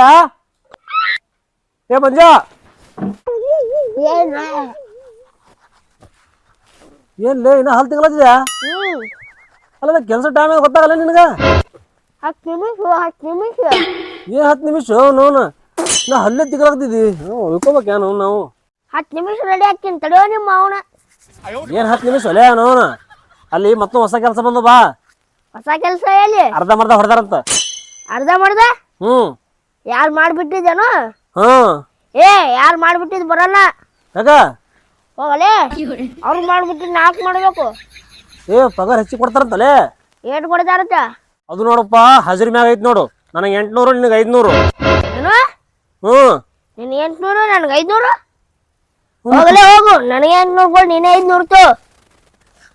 ಮಂಜ ಏ ಮಂಜ! ಏನ? ಏನ್ ಲೇ ಇನ್ನ ಹಲ್ ತಿಂಗಳದಿದ್ಯಾ ಹ್ಮ್. ಅಲ್ಲ ಕೆಲಸ ಟೈಮ್ ಗೊತ್ತಾಗಲ್ಲ ನಿನಗ? ಹತ್ತು ನಿಮಿಷ ಹತ್ತು ನಿಮಿಷ. ಏನ್ ಹತ್ತು ನಿಮಿಷ? ನೋನ ನಾ ಹಲ್ಲೇ ತಿಂಗಳಾಗ್ತಿದ್ದಿ ಉಳ್ಕೋಬೇಕೇನು ನಾವು? ಹತ್ತು ನಿಮಿಷ ರೆಡಿ ಹಾಕ್ತೀನಿ ತಡೆಯೋ ನಿಮ್ಮ ಅವನ. ಏನ್ ಹತ್ತು ನಿಮಿಷ? ಒಲೆ ನೋನ ಅಲ್ಲಿ ಮತ್ತೊಂದು ಹೊಸ ಕೆಲಸ ಬಂದು ಬಾ. ಹೊಸ ಕೆಲಸ ಎಲ್ಲಿ? ಅರ್ಧ ಮರ್ಧ ಹೊಡೆದಾರಂತ. ಅರ್ಧ ಮಾಡ್ದ ಹ್ಮ್. ಯಾರು ಮಾಡ್ಬಿಟ್ಟಿದ್ದೇನು? ಹ್ಮ್ ಏ ಯಾರು ಮಾಡ್ಬಿಟ್ಟಿದ್ ಬರಲ್ಲ. ಯಾಕ? ಹೋಗಲೇ ಅವ್ರು ಮಾಡ್ಬಿಟ್ಟಿದ್ ನಾಲ್ಕು ಮಾಡಬೇಕು. ಏ ಪಗಾರ ಹೆಚ್ಚಿ ಕೊಡ್ತಾರಂತಲೇ? ಏಟ್ ಕೊಡ್ತಾರಂತ? ಅದು ನೋಡಪ್ಪ ಹಜರಿ ಮ್ಯಾಗ ಐತ್ ನೋಡು. ನನಗೆ ಎಂಟ್ನೂರು ನಿನಗೆ ಐದ್ನೂರು. ಏನು? ಹ್ಮ್ ನಿನ್ ಎಂಟ್ನೂರು ನನಗೆ ಐದ್ನೂರು? ಹೋಗಲೇ ಹೋಗು ನನಗೆ ಎಂಟ್ನೂರು ಕೊಡು ನೀನೇ ಐದ್ನೂರು ತೋ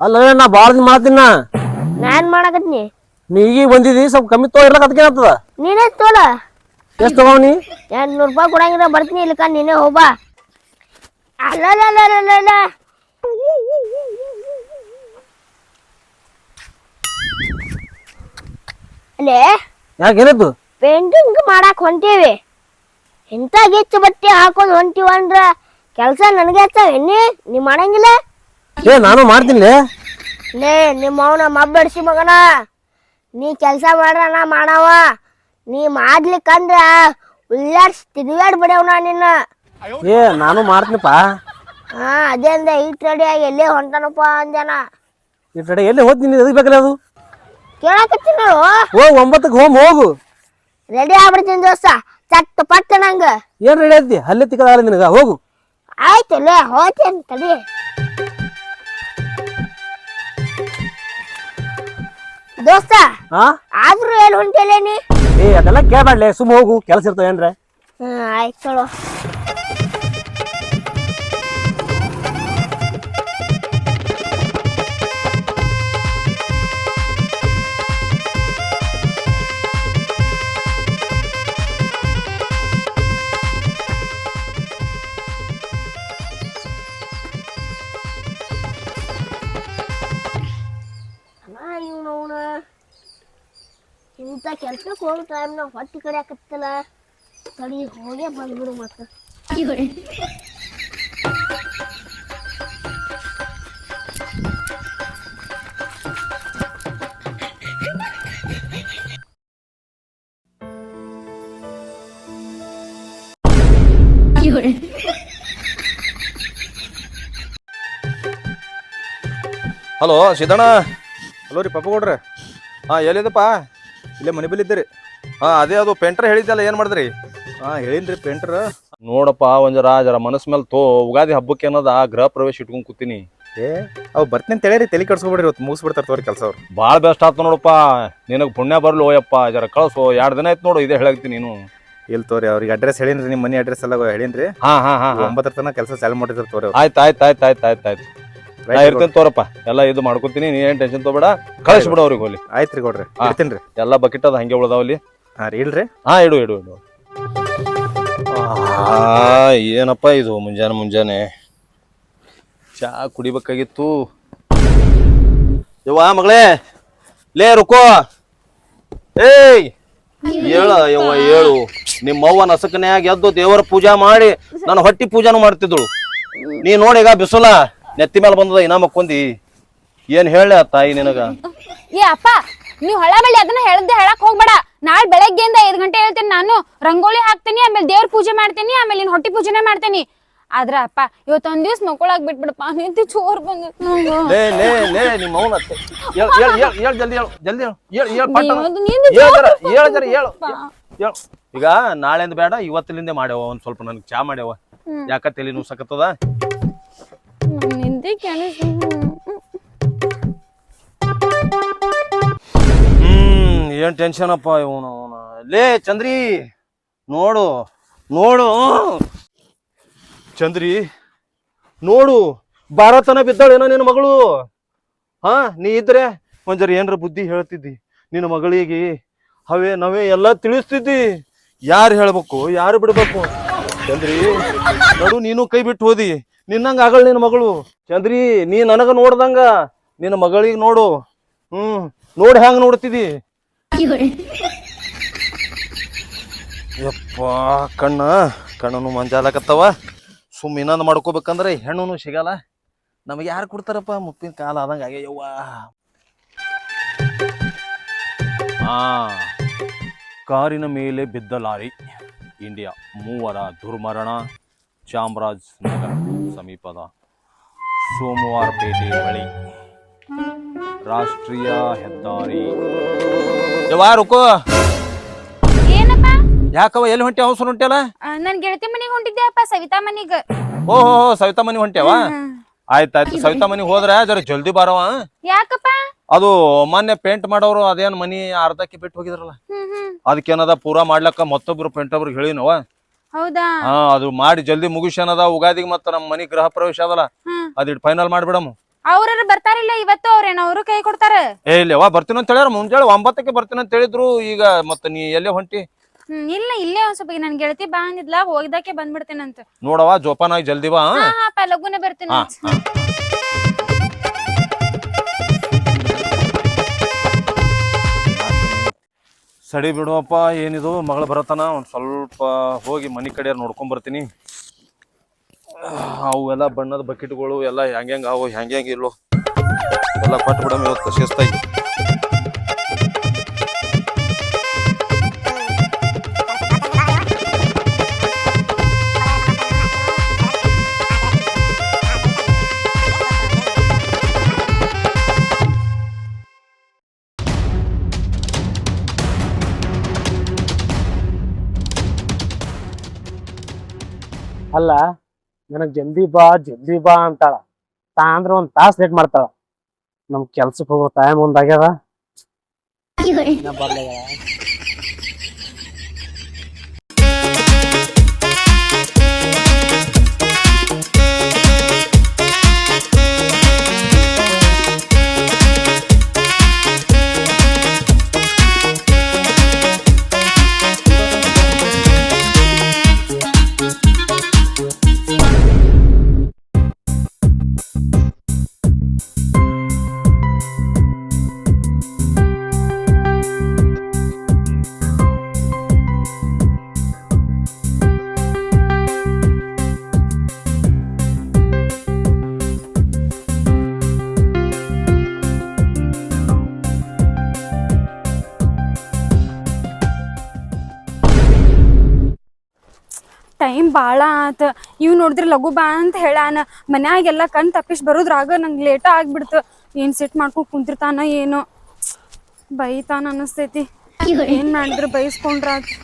ಅಲ್ಲ ನಾ ಭಾಳ ದಿನ ಮಾಡ್ತೀನಿ ನಾ. ನಾನ್ ಮಾಡಕತ್ನಿ ನೀ ಈಗ ಬಂದಿದಿ ಸ್ವಲ್ಪ ಕಮ್ಮಿ ತೋ ಇರ್ಲಕ್ಕ ಅದಕ್ಕೆ ನೀನೇ ತೋಲ. ಎಷ್ಟು ತಗೋನಿ ನೂರು ರೂಪಾಯಿ ಕೊಡಂಗಿಲ್ಲ ಬರ್ತೀನಿ ಇಲ್ಲಕ ನೀನೇ ಹೋಗ್ಬಾ ಅಲ್ಲ ಅಲ್ಲೇ ಪೇಂಟಿಂಗ್ ಮಾಡಕ್ ಹೊಂಟೀವಿ. ಇಂಥ ಗಿಚ್ಚ ಬಟ್ಟೆ ಹಾಕೋದ್ ಹೊಂಟಿವ ಅಂದ್ರ ಕೆಲಸ ನನಗೆ ಎನ್ನಿ ನೀ ಮಾಡಂಗಿಲ್ಲ? ಏ ನಾನು ಮಾಡ್ತೀನಿ ಲೇ. ನಿಮ್ಮ ಅವನ ಮಬ್ಬಡಿಸಿ ಮಗನ. ನೀ ಕೆಲಸ ನಾ ಮಾಡವ. ನೀ ಮಾಡ್ಲಿಕ್ಕಂದ್ರ ಉಳ್ಳಾಡ್ಸಿ ತಿರುಗಾಡ್ ಬಿಡವನ ನಿನ್ನ. ಏ ನಾನು ಮಾಡ್ತೀನಿಪ್ಪ. ಹಾ ಅದೇ ಅಂದ ಇಟ್ ರೆಡಿ ಆಗಿ ಎಲ್ಲೇ ಹೊಂಟಾನಪ್ಪ ಅಂಜನ ಈ ಕಡೆ ಎಲ್ಲಿ ಹೋಗ್ತೀನಿ ಎದಕ್ಕೆ ಬೇಕಲ್ಲ ಅದು? ಕೇಳಕತ್ತೀನಿ ನೋಡು ಹೋಗ್ ಒಂಬತ್ತಕ್ಕೆ ಹೋಮ್ ಹೋಗು. ರೆಡಿ ಆಗ್ಬಿಡ್ತೀನಿ ದೋಸ್ತ ಚಟ್ ಪಟ್ಟ ನಂಗ. ಏನ್ ರೆಡಿ ಐತಿ ಹಲ್ಲೆ ತಿಕ್ಕದಾಗಲ್ಲ ನಿನಗ ಹೋಗು. ಆಯ್ತು ಲೇ ಹೋಗ್ತೇನೆ ತಡಿ. ದೋಸ್ತ ಹಾ ಆದ್ರೂ ಎಲ್ಲಿ ಹೊಂಟಿಲ್ಲ ನೀ? ಏ ಅದೆಲ್ಲ ಕೇಳ್ಬೇಡ್ಲೆ ಸುಮ್ಮ ಹೋಗು ಕೆಲಸ ಇರ್ತವೆ ಏನ್ರೆ? ಹ್ಮ್ ಆಯ್ತು ಹೋಗೋ ಟೈಮ್ನಾಗ ಹೊಟ್ಟೆ ಕಡೆ ಹಾಕತ್ತಲ್ಲ. ತಡಿ, ಹೋಗೇ ಬಂದ್ಬಿಡು ಮತ್ತೆ. ಹಲೋ, ಸಿದ್ದಣ್ಣ. ಹಲೋ ರೀ, ಪಪ್ಪ ಕೊಡ್ರಿ ಹಾ, ಎಲ್ಲಿದಪ್ಪ? ಇಲ್ಲೇ ಮನೆ ಬಲ್ಲಿ ಇದ್ದೀರಿ. ಹಾಂ ಅದೇ ಅದು ಪೇಂಟ್ರ್ ಹೇಳಿದ್ದಲ್ಲ ಏನು ಮಾಡಿದ್ರಿ? ಹಾಂ ಹೇಳಿನ್ರಿ ಪೇಂಟ್ರ್. ನೋಡಪ್ಪ ಒಂದು ಜರ ಜರ ಮನಸ್ಸು ಮೇಲೆ ತೋ ಉಗಾದಿ ಹಬ್ಬಕ್ಕೆ ಅನ್ನೋದು ಆ ಗೃಹ ಪ್ರವೇಶ ಇಟ್ಕೊಂಡು ಕೂತೀನಿ. ಏ ಅವ್ ಬರ್ತೀನಿ ಅಂತ ಹೇಳಿರಿ ತಲೆ ಕಡ್ಸ್ಕೊಬಿಡ್ರಿ ಇವತ್ತು ಮುಗಿಸ್ಬಿಡ್ತಾರೆ ತೋರಿ ಕೆಲಸ ಅವ್ರು. ಭಾಳ ಬೆಸ್ಟ್ ಆಯ್ತು ನೋಡಪ್ಪ. ನಿನಗೆ ಪುಣ್ಯ ಬರ್ಲಿ ಓಯಪ್ಪ ಜರ ಕಳ್ಸು ಎರಡು ದಿನ ಆಯ್ತು ನೋಡು ಇದೇ ಹೇಳಕ್ತಿ ನೀನು. ಇಲ್ಲಿ ತೋರಿ ಅವ್ರಿಗೆ ಅಡ್ರೆಸ್ ಹೇಳಿನ್ರಿ ನಿಮ್ಮ ಮನೆ ಅಡ್ರೆಸ್ ಎಲ್ಲ ಹೇಳಿನ್ರಿ. ಹಾಂ ಹಾಂ ಹಾಂ ಒಂಬತ್ತರ ತನಕ ಕೆಲಸ ಚಾಲು ಮಾಡಿದ್ರು ತೋರಿ ಅವ್ರು. ಆಯ್ತು ಆಯ್ತು ಆಯ್ತು ಆಯ್ತು ಆಯ್ತು ಆಯ್ತು. ನಾ ಇರ್ತೇನೆ ತೋರಪ್ಪ. ಎಲ್ಲ ಇದು ಮಾಡ್ಕೊತೀನಿ ನೀ ಏನು ಟೆನ್ಷನ್ ತೊಬೇಡ ಕಳಿಸ್ಬಿಡು ಅವ್ರಿಗೆ ಹೋಲಿ ಆಯ್ತು ರೀ ಕೊಡ್ರಿ. ಹಾ. ಇಡ್ತೀನಿ ಎಲ್ಲ ಬಕೆಟ್ ಅದು ಹಂಗೆ ಉಳ್ದಾವಲ್ಲಿ ಹಾಂ ರೀ ಇಲ್ರಿ ಹಾ ಇಡು ಇಡು ಇಡು. ಆ, ಏನಪ್ಪ ಇದು ಮುಂಜಾನೆ ಮುಂಜಾನೆ? ಚಾ ಕುಡಿಬೇಕಾಗಿತ್ತು. ಯವ್ವ ಮಗಳೇ ಲೇ ರುಕೋ. ಏಯ್ ಹೇಳ ಯವ್ವ ಹೇಳು. ನಿಮ್ಮ ಅವ್ವ ನಸಕನ್ಯಾಗ ಎದ್ದು ದೇವರ ಪೂಜಾ ಮಾಡಿ ನಾನು ಹೊಟ್ಟಿ ಪೂಜಾನು ಮಾಡ್ತಿದ್ದಳು. ನೀ ನೋಡಿ ಈಗ ಬಿಸುಲ. ನೆತ್ತಿ ಮೇಲೆ ಬಂದದ ಇನ್ನ ಮಕ್ಕೊಂದಿ ಏನ್ ಹೇಳ ತಾಯಿ ನಿನಗ ಏ ಅಪ್ಪ ನೀವ್ ಹೊಳ ಬಳ್ಳಿ ಅದನ್ನ ಹೇಳ್ದೆ ಹೇಳಕ್ ಹೋಗ್ಬೇಡ ನಾಳೆ ಬೆಳಗ್ಗೆಯಿಂದ ಐದ್ ಗಂಟೆ ಹೇಳ್ತೇನೆ ನಾನು ರಂಗೋಲಿ ಹಾಕ್ತೇನೆ ಆಮೇಲೆ ದೇವ್ರ ಪೂಜೆ ಮಾಡ್ತೇನೆ ಆಮೇಲೆ ಇನ್ ಹೊಟ್ಟಿ ಪೂಜೆನೆ ಮಾಡ್ತೇನೆ ಆದ್ರ ಅಪ್ಪ ಇವತ್ತೊಂದ್ ದಿವ್ಸ ಮಕ್ಕಳಾಗ್ ಬಿಟ್ಬಿಡಪ್ಪ ನಿಂತಿ ಚೋರ್ ಬಂದಿತ್ತು ನಂಗ. ಲೇ ಲೇ ಲೇ ನಿಮ್ಮ ಅವ್ನ ಅತ್ತೆ. ಹೇಳ್ ಹೇಳ್ ಹೇಳ್ ಹೇಳ್ ಜಲ್ದಿ ಹೇಳು ಜಲ್ದಿ ಹೇಳು ಹೇಳ್ ಹೇಳ್ ಪಟ್ಟ ದೇವ್ರ್ದು ನಿಂದು ಹೇಳ್ ಜರ, ಜೋರ್ ಹೇಳ್ ಜರ, ಹೇಳು ಅಪ್ಪ. ಹೇಳು. ಈಗ ನಾಳೆಂದ ಬೇಡ ಇವತ್ತಿಲಿಂದ ಮಾಡ್ಯವ ಒಂದ್ ಸ್ವಲ್ಪ ನನಗೆ ಚಾ ಮಾಡ್ಯವ. ಯಾಕ ತಲೆ ಸಕತ್ತದ ಹ್ಮ್, ಕೆಲಸ ಹ್ಮ್, ಏನ್ ಟೆನ್ಷನ್ ಅಪ್ಪ ಇವನು ಲೇ, ಚಂದ್ರಿ, ನೋಡು ನೋಡು. ಚಂದ್ರಿ, ನೋಡು, ಭಾರತನ ಬಿದ್ದಾಳೇನೋ ನಿನ್ನ ಮಗಳು. ಹಾ, ನೀ ಇದ್ರೆ ಒಂಜರ ಜರ ಏನ್ರ ಬುದ್ಧಿ ಹೇಳ್ತಿದ್ದಿ? ನಿನ್ನ ಮಗಳಿಗೆ ಹವೇ, ನವೇ ಎಲ್ಲ ತಿಳಿಸ್ತಿದ್ದಿ. ಯಾರು ಹೇಳ್ಬೇಕು, ಯಾರು ಬಿಡ್ಬೇಕು? ಚಂದ್ರಿ, ನೋಡು, ನೀನು ಕೈ ಬಿಟ್ಟು ಹೋದಿ. ನಿನ್ನಂಗ ಆಗಲ್ ನಿನ್ನ ಮಗಳು. ಚಂದ್ರಿ, ನೀ ನನಗ ನೋಡ್ದಂಗ ನಿನ್ನ ಮಗಳಿಗೆ ನೋಡು. ಹ್ಮ್, ನೋಡಿ ಹ್ಯಾಂಗ ನೋಡ್ತಿದಿ. ಯಪ್ಪ, ಕಣ್ಣ, ಕಣ್ಣನು ಮಂಜಾಲಕತ್ತವ. ಸುಮ್ಮ ಇನ್ನೊಂದು ಮಾಡ್ಕೋಬೇಕಂದ್ರೆ ಹೆಣ್ಣು ಸಿಗಲ್ಲ. ನಮಗೆ ಯಾರು ಕೊಡ್ತಾರಪ್ಪ? ಮುಪ್ಪಿನ ಕಾಲ ಆದಂಗ ಆಗ್ಯವ್ವ ಆ, ಕಾರಿನ ಮೇಲೆ ಬಿದ್ದ ಲಾರಿ. ಇಂಡಿಯಾ ಮೂವರ ದುರ್ಮರಣ. ಚಾಮರಾಜ್ ನಗರ ಸಮೀಪದ ಸೋಮವಾರಪೇಟೆ ಬಳಿ ರಾಷ್ಟ್ರೀಯ ಹೆದ್ದಾರಿ. ರುಕೋ. ಏನಪ್ಪ? ಯಾಕವ ಎಲ್ಲಿ ಹೊಂಟಿ ಅವಸರ ಹೊಂಟ್ಯಲ್ಲ? ಆ, ನನ್ ಗೆಳತಿ ಮನಿಗೆ ಹೊಂಟಿದ್ದೆ ಅಪ್ಪ ಸವಿತಾ ಮನಿಗ. ಓಹೋ ಸವಿತಾ ಮನಿ ಹೊಂಟ್ಯಾವ? ಆಯ್ತಾಯ್ತು ಸವಿತಾ ಮನಿಗೆ ಹೋದ್ರೆ ಜರ ಜಲ್ದಿ ಬಾರವ ಯಾಕಪ್ಪ? ಅದು ಮೊನ್ನೆ ಪೇಂಟ್ ಮಾಡೋರು ಅದೇನ್ ಮನಿ ಅರ್ಧಕ್ಕೆ ಬಿಟ್ಟು ಹೋಗಿದ್ರಲ್ಲ? ಹ್ಮ್ ಹ್ಮ್. ಅದಕ್ಕೇನದ ಪೂರಾ ಮಾಡ್ಲಕ್ಕ ಮತ್ತೊಬ್ರು ಪೇಂಟ್ ಒಬ್ರಿಗೆ ಹೇಳಿನವ ಹೌದಾ? ಹಾ ಅದು ಮಾಡಿ ಜಲ್ದಿ ಮುಗಿಸ್ಯಾನದ ಉಗಾದಿಗೆ ಮತ್ತ ನಮ್ಮ ಮನಿ ಗೃಹ ಪ್ರವೇಶ ಅದಲ್ಲ. ಹ್ಮ್. ಅದಿಟ್ ಫೈನಲ್ ಮಾಡ್ಬಿಡಮ್. ಅವ್ರ ಬರ್ತಾರಿಲ್ಲ ಇವತ್ತು ಅವ್ರೇನ ಅವರು ಕೈ ಕೊಡ್ತಾರ? ಏ ಇಲ್ಲವಾ ಬರ್ತೀನಿ ಅಂತ ಹೇಳ್ಯಾರ ಮುಂಜಾನೆ ಒಂಬತ್ತಕ್ಕೆ ಬರ್ತೀನಿ ಅಂತ ಹೇಳಿದ್ರು ಈಗ ಮತ್ತ ನೀ ಎಲ್ಲೇ ಹೊಂಟಿ? ಹ್ಮ್ ಇಲ್ಲ ಇಲ್ಲೇ ಒಂದ್ ಸ್ವಲ್ಪ ನನ್ ಗೆಳತಿ ಬಾ ಅಂದಿದ್ಲ ಹೋಗಿದಾಕೆ ಬಂದ್ಬಿಡ್ತೇನಂತ. ನೋಡವಾ ಜೋಪಾನಾಗಿ ಜಲ್ದಿ ಬಾ ಹಾ? ಲಗುನೆ ಬರ್ತೀನಿ. ಸಡಿ ಬಿಡುವಪ್ಪ, ಏನಿದು? ಮಗಳು ಬರತನ, ಒಂದು ಸ್ವಲ್ಪ ಹೋಗಿ ಮನೆ ಕಡೆ ನೋಡ್ಕೊಂಬರ್ತೀನಿ ಅವು ಎಲ್ಲ ಬಣ್ಣದ ಬಕೆಟ್ಗಳು ಎಲ್ಲ ಹೆಂಗೆ ಅವು ಹೆಂಗೆ ಇಲ್ಲೋ. ಎಲ್ಲ ಕೊಟ್ಟು ಬಿಡಮ್ ಇವತ್ತು ಶಿಸ್ತಾಗಿ ಅಲ್ಲ ನನಗ್ ಜಲ್ದಿ ಬಾ ಜಲ್ದಿ ಬಾ ಅಂತಾಳ. ತಾ ಅಂದ್ರ ಒಂದ್ ತಾಸ್ ಲೇಟ್ ಮಾಡ್ತಾಳ. ನಮ್ ಕೆಲ್ಸಕ್ಕೆ ಹೋಗೋ ಟೈಮ್ ಒಂದಾಗ್ಯದ ಭಾಳ ಆತ. ಇವ್ ನೋಡಿದ್ರೆ ಲಘು ಬಾ ಅಂತ ಹೇಳಾನ ಮನ್ಯಾಗೆಲ್ಲ ಕಣ್ ತಪ್ಪಿಸ್ ಬರೋದ್ರಾಗ ನಂಗೆ ಲೇಟ ಆಗ್ಬಿಡ್ತು. ಏನ್ ಸೆಟ್ ಮಾಡ್ಕೊಂಡು ಕುಂತಿರ್ತಾನ ಏನೋ. ಬೈತಾನ ಅನಸ್ತೈತಿ. ಏನ್ ಮಾಡಿದ್ರು ಬೈಸ್ಕೊಂಡ್ರ ಭಾಳ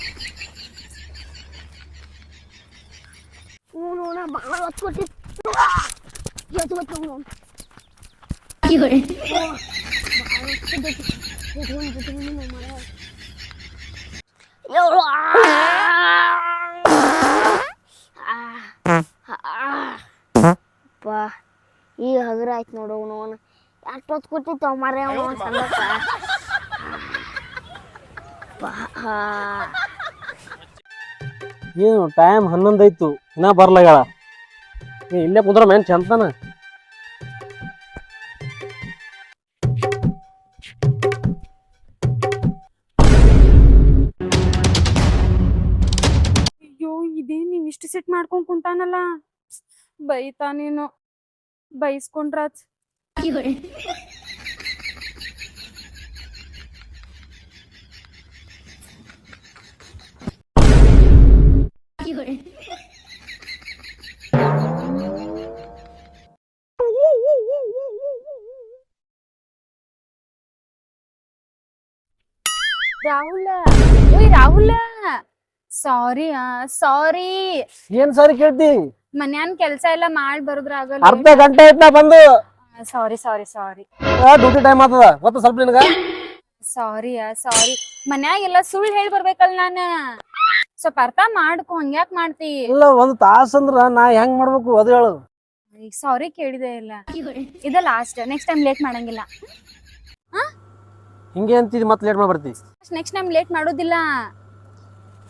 ಅಪ್ಪ ಈಗ ಹಗುರ ಆಯ್ತು ನೋಡು ಅವನು ಯಾಟೊತ್ತು ಕೊಟ್ಟಿತ್ತು ಅವ ಮರೆ ಅವನು ಸಂದರ್ಭ ಏನು ಟೈಮ್ ಹನ್ನೊಂದಾಯ್ತು ಇನ್ನ ಬರ್ಲಾಗ್ಯಾಳ ಏ ಇಲ್ಲೇ ಕುಂದ್ರ ಮೇನ್ ಚಂತನ ಮಾಡ್ಕೊಂಡ್ ಕುಂತಾನಲ್ಲ ಬೈತಾನೇನೋ ಬೈಸ್ಕೊಂಡ್ರಾತ್ ರಾಹುಲ ಓಯ್ ರಾಹುಲ ಸಾರಿ ಸಾರಿ ಏನ್ ಸಾರಿ ಕೇಳ್ತಿ? ಮನ್ಯಾನ್ ಕೆಲ್ಸ ಎಲ್ಲ ಮಾಡಿ ಬರುದ್ರಾಗಲ್ಲ ಅರ್ಧ ಗಂಟೆ ಆಯ್ತು ನಾ ಬಂದು. ಸಾರಿ ಸಾರಿ ಸಾರಿ ಡ್ಯೂಟಿ ಟೈಮ್ ಆಗ್ತದ ಗೊತ್ತ ಸ್ವಲ್ಪ ನಿನಗ? ಸಾರಿ ಸಾರಿ ಮನ್ಯಾಗೆಲ್ಲ ಸುಳ್ಳು ಹೇಳಿ ಬರ್ಬೇಕಲ್ಲ ನಾನ? ಸ್ವಲ್ಪ ಅರ್ಥ ಮಾಡ್ಕೊ ಹಂಗ್ಯಾಕ್ ಮಾಡ್ತಿ? ಇಲ್ಲ ಒಂದ್ ತಾಸ್ ಅಂದ್ರ ನಾ ಹೆಂಗ್ ಮಾಡ್ಬೇಕು? ಅದು ಹೇಳು. ಈಗ ಸಾರಿ ಕೇಳಿದೆ ಇಲ್ಲ. ಇದ ಲಾಸ್ಟ್ ನೆಕ್ಸ್ಟ್ ಟೈಮ್ ಲೇಟ್ ಮಾಡಂಗಿಲ್ಲ. ಹಿಂಗೆ ಅಂತಿದ್ ಮತ್ತೆ ಲೇಟ್ ಮಾಡಿ ಬರ್ತಿ ನೆಕ್ಸ್ಟ್ ಟೈಮ್ ಲೇಟ್ ಮಾಡೋದಿಲ್ಲ.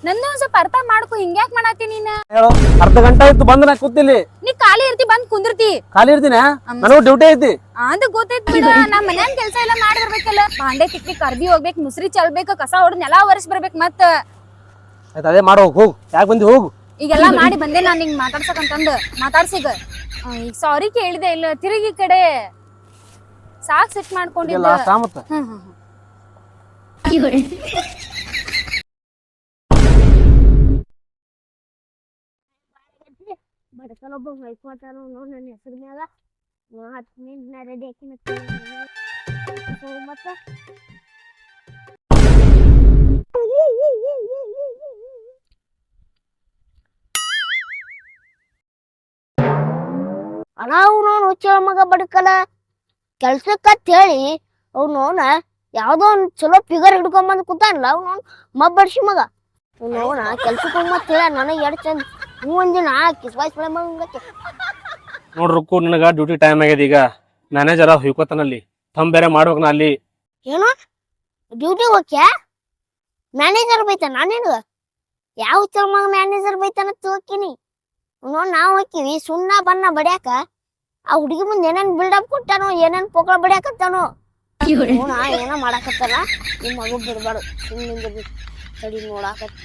ನಂದು ಒಂದ್ ಸ್ವಲ್ಪ ಅರ್ಥ ಮಾಡ್ಕೊ ಹಿಂಗ್ಯಾಕ್ ಮಾಡತ್ತಿ ನೀನ್? ಹೇಳು ಅರ್ಧ ಗಂಟೆ ಆಯ್ತು ಬಂದ್ ನಾ ಕೂತಿಲ್ಲಿ. ನೀ ಖಾಲಿ ಇರ್ತಿ ಬಂದ್ ಕುಂದಿರ್ತಿ. ಖಾಲಿ ಇರ್ತೀನಿ. ನನಗೂ ಡ್ಯೂಟಿ ಐತಿ. ಅಂದ್ ಗೊತ್ತೈತ್ ಬಿಡ ನಾ ಮನ್ಯಾನ್ ಕೆಲ್ಸ ಎಲ್ಲ ಮಾಡಿ ಬರ್ಬೇಕಲ್ಲ ಬಾಂಡೆ ಕರ್ದಿ ಕರ್ಬಿ ಹೋಗ್ಬೇಕು ಮುಸ್ರಿ ಚಲ್ಬೇಕು ಕಸ ಹೊಡೆದ್ ನೆಲ ಒರೆಸ್ ಬರ್ಬೇಕು ಮತ್ತ. ಆಯ್ತು ಅದೇ ಮಾಡೋ ಹೋಗು. ಹೋಗು ಯಾಕೆ ಬಂದಿ ಹೋಗು. ಈಗೆಲ್ಲ ಮಾಡಿ ಬಂದೆ ನಾನು ನಿಂಗ್ ಮಾತಾಡ್ಸಕಂತಂದು. ಮಾತಾಡ್ಸಿಗ. ಈಗ ಸಾರಿ ಕೇಳಿದೆ ಇಲ್ಲ ತಿರುಗಿ ಈ ಕಡೆ. ಸಾಕ್ ಸೆಟ್ ಮಾಡ್ಕೊಂಡಿಲ್ಲ ಹ್ಮ್ ಹ್ಮ್ ಹ್ಮ್. ಬಡಕಲೊಬ್ಬ ಮೈಕೋತಾನ ನೋಡಿ ನನ್ನ ಹೆಸರು ಮ್ಯಾಗ ಹತ್ತು ಮಿನಿಟ್ ರೆಡಿ ಹಾಕಿನ ಮತ್ತ ಅಣ್ಣ, ಅವ್ನು ಹುಚ್ಚಳ ಮಗ ಬಡ್ಕಲ ಕೆಲ್ಸಕ್ಕಂತ ಹೇಳಿ ಅವ್ನೋನ ಯಾವ್ದೋ ಒಂದ್ ಚಲೋ ಫಿಗರ್ ಹಿಡ್ಕೊಂಬಂದ್ ಕೂತಾನಲ್ಲ, ಅವ್ನು ಮಬ್ಬಡ್ಸಿ ಮಗ. ಅವ್ನೋನ ಕೆಲ್ಸಕ್ಕೆ ಹೋಗ್ಮತ್ ಹೇಳ, ನನಗೆ ಎರಡು ಚಂದ ಒಂದಿನ ಕಿಸ್ವಾಯ್ಸ್ ಮಗಂಗತ್ತೆ ನೋಡ್ರಿ ಕು ನಿನಗ ಡ್ಯೂಟಿ ಟೈಮ್ ಆಗ್ಯದ ಈಗ. ಮ್ಯಾನೇಜರ ಹುಯ್ಕೋತಾನಲ್ಲಿ. ತಮ್ ಬೇರೆ ಮಾಡ್ಬೇಕು ನಾ ಅಲ್ಲಿ. ಏನು? ಡ್ಯೂಟಿ ಹೋಕ್ಯಾ ಮ್ಯಾನೇಜರ್ ಬೈತ ನಾನೇನು? ಯಾವ ಚರ್ಮಾಗ ಮಗ ಮ್ಯಾನೇಜರ್ ಬೈತಾನ ತಿಳ್ಕಿನಿ. ನೋಡ್ ನಾವ್ ಹೋಗ್ತೀವಿ ಸುಣ್ಣ ಬಣ್ಣ ಬಡ್ಯಾಕ. ಆ ಹುಡುಗಿ ಮುಂದೆ ಏನೇನ್ ಬಿಲ್ಡಪ್ ಕೊಟ್ಟಾನೋ ಏನೇನ್ ಪೊಕ್ಕಳ ಬಡ್ಯಾಕತ್ತಾನೋ. ನೋಡ ಏನೋ ಮಾಡಾಕತ್ತಲ್ಲ ನಿಮ್ ಮಗು ಬಿಡ್ಬಾರ್ದು. ಸುಮ್ಮನೆ ತಡಿ ನೋಡಾಕತ್ತ.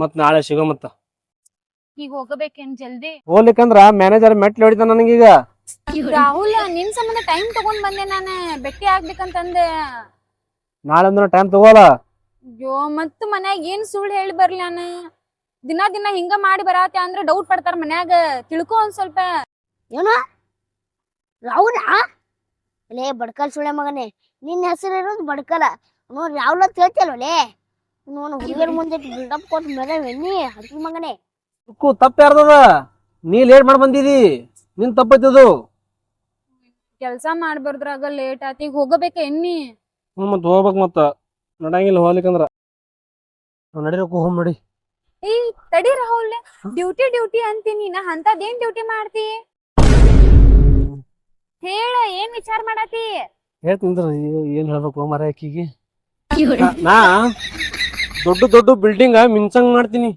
ಮತ್ ನಾಳೆ ಸಿಗೋ ಮತ್ತ. ಈಗ ಹೋಗಬೇಕೇನ್ ಜಲ್ದಿ? ಹೋಗ್ಲಿಕ್ಕಂದ್ರ ಮ್ಯಾನೇಜರ್ ಮೆಟ್ಲು ಹೊಡಿತಾನ ನನಗೀಗ ರಾಹುಲ್ ನಿನ್ ಸಂಬಂಧ ಟೈಮ್ ತಗೊಂಡ್ ಬಂದೆ ನಾನು. ಭೇಟಿ ಆಗ್ಬೇಕಂತಂದೆ. ನಾಳೆ ಅಂದ್ರೆ ಟೈಮ್ ತಗೋಲ್ಲ ಅಯ್ಯೋ ಮತ್ ಮನ್ಯಾಗ ಏನ್ ಸುಳ್ಳು ಹೇಳಿ ಬರ್ಲಿ ನಾನು? ದಿನ ದಿನ ಹಿಂಗ ಮಾಡಿ ಬರತ್ತೆ ಅಂದ್ರೆ ಡೌಟ್ ಪಡ್ತಾರ ಮನ್ಯಾಗ. ತಿಳ್ಕೊ ಒಂದ್ ಸ್ವಲ್ಪ. ಏನ? ರಾಹುಲ? ಲೇ ಬಡ್ಕಲ್ ಸುಳೆ ಮಗನೆ. ನಿನ್ನ ಹೆಸರು ಇರೋದು ಬಡ್ಕಲ. ನೋಡ್ ರಾಹುಲ್ ಅಂತ ಹೇಳ್ತಿಲ್ವಲೇ ನೋನು ಹುಡುಗರ ಮುಂದೆ ಬಿಲ್ಡಪ್ ಕೊಟ್ಟು ಮೇಲೆ ಎಣ್ಣಿ ಹಡ್ಕಿ ಮಗನೇ. ರುಕ್ಕು ತಪ್ಪ ಯಾರ್ದದ? ನೀ ಲೇಟ್ ಮಾಡಿ ಬಂದಿದಿ. ನಿನ್ ತಪ್ಪೈತದು. ಕೆಲ್ಸ ಮಾಡ್ಬಾರ್ದ್ರಾಗ ಲೇಟ್ ಆತ. ಈಗ ಹೋಗಬೇಕ ಎನ್ನಿ? ಹ್ಞೂ ಮತ್ ಹೋಗ್ಬೇಕು ಮತ್ತ. ನಡಂಗಿಲ್ಲ ಹೋಗ್ಲಿಕ್ಕಂದ್ರ ನಾವ್ ನಡಿ ರುಕ್ಕು ಹೋಗ್ ನೋಡಿ. ಏ ತಡಿ ರಾಹುಲ್. ಡ್ಯೂಟಿ ಡ್ಯೂಟಿ ಅಂತೀನಿ. ನಾ ಅಂತದೇನ್ ಡ್ಯೂಟಿ ಮಾಡ್ತಿ? ಹೇಳ ಏನ್ ವಿಚಾರ ಮಾಡತಿ? ಹೇಳ್ತಿಂದ್ರ ಏನ್ ಹೇಳ್ಬೇಕು ಮರ ಆಕಿಗೆ ನಾ ದೊಡ್ಡ ದೊಡ್ಡ ಬಿಲ್ಡಿಂಗ್ ಮಿಂಚಂಗ್ ಮಾಡ್ತೀನಿ.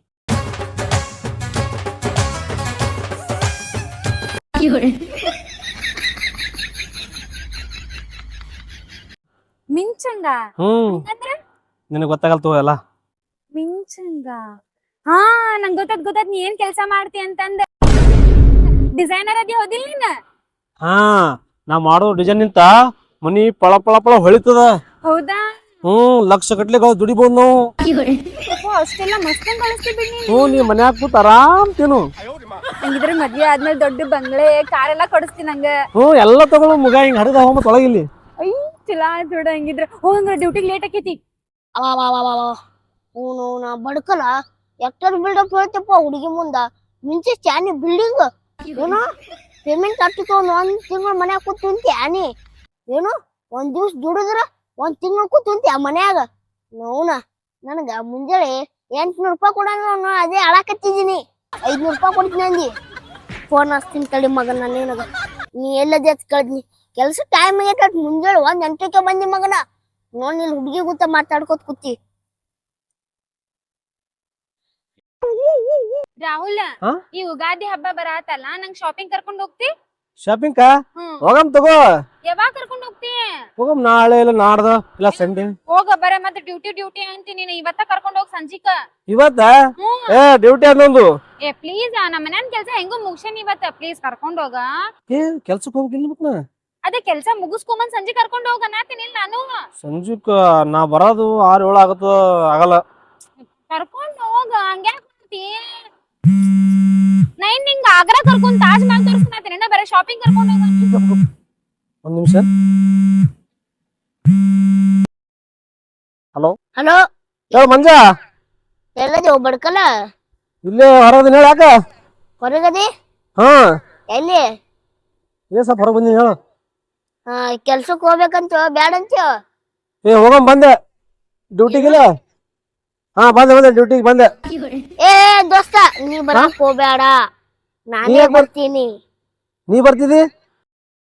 ಮಿಂಚಂಗ ಹ್ಮ್. ಅಂದ್ರೆ ನಿನಗ್ ಗೊತ್ತಾಗಲ್ತು ಎಲ್ಲ. ಮಿಂಚಂಗ ಹಾ ನಂಗ್ ನೀ ಏನ್ ಕೆಲ್ಸ ಮಾಡ್ತಿ ಅಂತಂದ. ಡಿಸೈನರ್ ಅದಿ ಹೋದಿಲ್ಲ ನೀನ್? ಹಾ ನಾ ಮಾಡೋ ಡಿಸೈನ್ ನಿಂತ ಮನಿ ಪಳ ಪಳ ಪಳ ಹೊಳಿತದ. ಹೌದಾ? ಹ್ಮ್ ಲಕ್ಷ ಗಟ್ಲೆ ದುಡಿಬಹುದು ನಾವು. ಅಷ್ಟೆಲ್ಲ ಮಸ್ತ್ ಕಳಿಸ್ತಿ ಬಿಡ್ ನೀನ್. ಹ್ಞೂ ನೀ ಮನ್ಯಾಗ ಕೂತ್ ಆರಾಮ್ ತಿನ್ನು. ಹಂಗಿದ್ರೆ ಮದ್ವೆ ಆದ್ಮೇಲೆ ದೊಡ್ಡ ಬಂಗ್ಲೆ ಕಾರ್ ಎಲ್ಲಾ ಕೊಡಿಸ್ತಿ ನಂಗ. ಹ್ಞೂ ಎಲ್ಲ ತಗೊಳ್ಳೋ ಮುಗ ಹಿಂಗ್ ಹರಿದ ಒಳಗಿಲ್ಲಿ ಚಲೋ ಆಯ್ತ್ ಬಿಡ ಹಂಗಿದ್ರೆ ಹೋಗಂದ್ರ ಡ್ಯೂಟಿಗೆ ಲೇಟ್ ಆಕೈತಿ. ಅವನು ನಾ ಬಡ್ಕಲ ಎಕ್ಟರ್ ಬಿಲ್ಡಪ್ ಹೇಳ್ತಪ್ಪ ಹುಡುಗಿ ಮುಂದ. ಮುಂಚೆ ಚಾನಿ ಬಿಲ್ಡಿಂಗ್ ಏನು ಪೇಮೆಂಟ್ ಹತ್ತಿತ್ತು ಒಂದ್ ತಿಂಗಳ ಮನ್ಯಾಗ ಕೂತ್ ತಿಂತಿ ಆನಿ. ಏನು ಒಂದ್ ದಿವ್ಸ ದುಡಿದ್ರ ಒಂದ್ ತಿಂಗಳು ಕೂತ್ ತಿಂತಿ ಆ ಮನ್ಯಾಗ. ನೋನ ನನಗ ಮುಂಜಾನೆ ಎಂಟ್ನೂರು ರೂಪಾಯಿ ನಾನು ಅದೇ ಅಳಕತ್ತಿದ್ದೀನಿ. ಐದ್ನೂರು ರೂಪಾಯಿ ಕೊಡ್ತೀನಿ ಅಂದಿ. ಫೋನ್ ಹಚ್ತೀನಿ ತಡಿ ಮಗನ, ನಾನು ನೀ ಎಲ್ಲದೆ ಅಂತ ಕೇಳಿದ್ನಿ. ಕೆಲ್ಸ ಟೈಮ್ ಆಗೈತ ಮುಂಜಾನೆ ಒಂದ್ ಎಂಟಕ್ಕೆ ಬಂದಿ ಮಗನ. ನೋಡ್ ಇಲ್ಲಿ ಹುಡುಗಿ ಕೂತ ಮಾತಾಡ್ಕೋತ ಕೂತಿ. ರಾಹುಲ್ ಹಾ? ಈ ಉಗಾದಿ ಹಬ್ಬ ಬರಾತಲ್ಲ ನಂಗ್ ಶಾಪಿಂಗ್ ಕರ್ಕೊಂಡ್ ಹೋಗ್ತಿ? ಶಾಪಿಂಗ್ ಕಾ? ಹ್ಮ್. ಹೋಗಮ್ ತಗೋ. ಯಾವಾಗ ಕರ್ಕೊಂಡ್ ಹೋಗ್ತಿ? ಹೋಗಮ್ ನಾಳೆ ಇಲ್ಲ ನಾಡ್ದ ಇಲ್ಲ ಸಂಡೆ. ಹೋಗ ಬರ ಮತ್ತೆ ಡ್ಯೂಟಿ ಡ್ಯೂಟಿ ಅಂತೀನಿ ನೀನ್. ಇವತ್ತ ಕರ್ಕೊಂಡ್ ಹೋಗ್ ಸಂಜಿಕ. ಇವತ್ತ? ಹ್ಮ್. ಏ ಡ್ಯೂಟಿ ಅನ್ನೊಂದು ಏ ಪ್ಲೀಸ್ ನಮ್ಮ ಮನ್ಯಾನ್ ಕೆಲ್ಸ ಹೆಂಗೋ ಮುಗ್ಸೇನ್ ಇವತ್ತ. ಪ್ಲೀಸ್ ಕರ್ಕೊಂಡ್ ಹೋಗ. ಏ ಕೆಲ್ಸಕ್ಕೆ ಹೋಗ್ಲಿಲ್ಲ ಮತ್ ನಾ ಅದೇ ಕೆಲ್ಸ ಮುಗಿಸ್ಕೊಂಬಂದ್ ಸಂಜೆ ಕರ್ಕೊಂಡು ಹೋಗ ನಾತೀನಿ ನಾನು. ಸಂಜುಕ್ ನಾ ಬರೋದು ಆರು ಏಳು ಆಗತ್ತ ಆಗಲ್ಲ. ಕರ್ಕೊಂಡು ಹೋಗ ಹಂಗ್ಯಾಕ್ ಮಾಡ್ತಿ ನೈನ್ ನಿಂಗ್ ಆಗ್ರಾ ಕರ್ಕೊಂಡ್ ತಾಜ್ ಮಹಲ್ ತೋರಿಸ್ತೀನಿ ಬರೀ ಶಾಪಿಂಗ್ ಕರ್ಕೊಂಡು ಹೋಗ. ಒಂದ್ ನಿಮಿಷ. ಹಲೋ? ಹೇಳ ಮಂಜ? ಎಲ್ಲದಿ ಬಡ್ಕಲ? ಇಲ್ಲೇ ಹೊರಗದಿನ ಹೇಳ ಯಾಕ ಹೊರಗದಿ? ಹಾ. ಎಲ್ಲಿ? ಏ ಸ್ವಲ್ಪ ಹೊರಗೆ ಬಂದಿನಿ ಹೇಳು. ಕೆಲ್ಸಕ್ ಹೋಗ್ಬೇಕಂತ ಬ್ಯಾಡ ಅಂತ ಏ ಹೋಗಮ್ ಬಂದೆ. ಡ್ಯೂಟಿಗಿಲ್ಲ? ಹಾ ಬಂದೆ ಬಂದೆ ಡ್ಯೂಟಿಗೆ ಬಂದೆ. ಏ ದೋಸ್ತ ನೀ ಬರಕ್ ಹೋಗ್ಬೇಡ. ನಾನೇ ಯಾಕ್ ಬರ್ತೀನಿ. ನೀ ಬರ್ತಿದಿ?